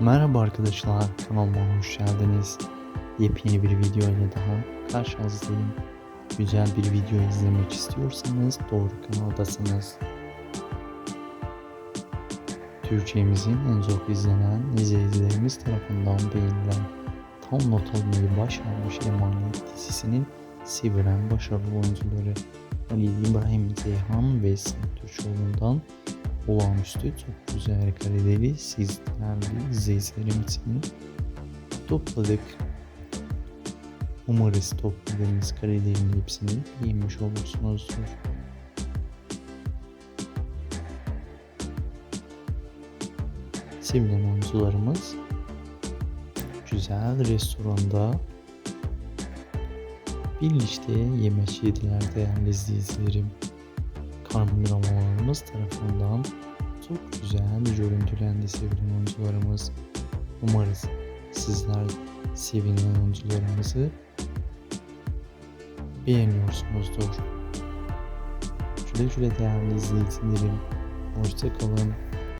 Merhaba arkadaşlar, kanalıma hoş geldiniz. Yepyeni bir video ile daha karşınızdayım. Güzel bir video izlemek istiyorsanız doğru kanaldasınız. Türkçemizin en çok izlenen izleyicilerimiz tarafından beğenilen tam not almayı başarmış Emanet dizisinin sevilen başarılı oyuncuları Ali İbrahim Ceyhan ve Sinan Türkoğlu'ndan olağanüstü çok güzel kareleri siz değerli izleyicilerim için topladık. Umarız topladığımız karelerin hepsini beğenmiş olursunuzdur. Sevilen oyuncularımız güzel restoranda birlikte yemek yediler değerli izleyicilerim kameramanlarımız tarafından çok güzel görüntülendi sevilen oyuncularımız. Umarız sizler sevilen oyuncularımızı beğeniyorsunuzdur. Güle güle değerli izleyicilerim. Hoşça kalın.